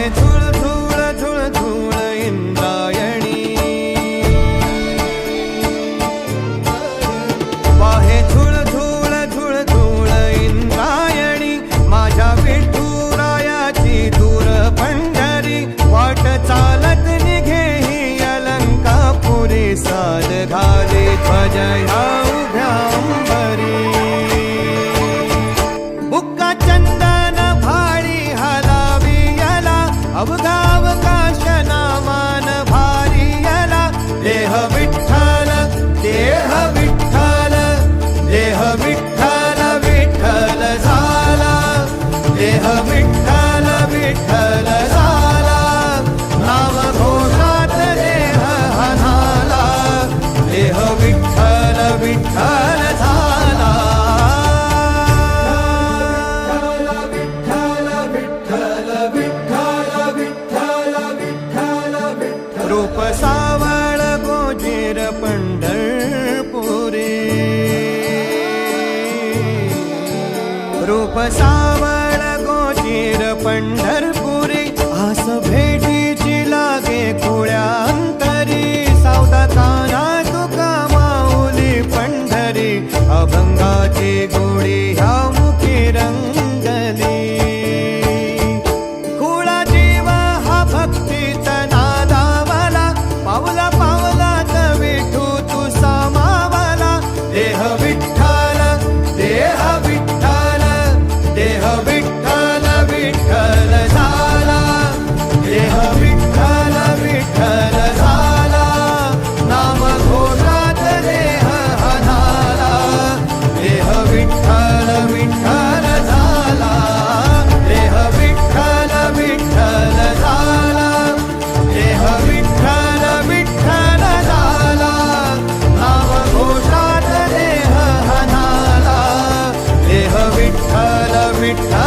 आहे धुळ धुळ धुळ धुळ इंद्रायणी वाहे धुळ धुळ धुळ धुळ इंद्रायणी माझ्या विठुरायाची दूर पंढरी वाट चालत निघे ही अलंकापुरी साल घाले ध्वजया रूप सावळ गोशीर पंढरपुरी आस भेटीची लागे कुळ्या time.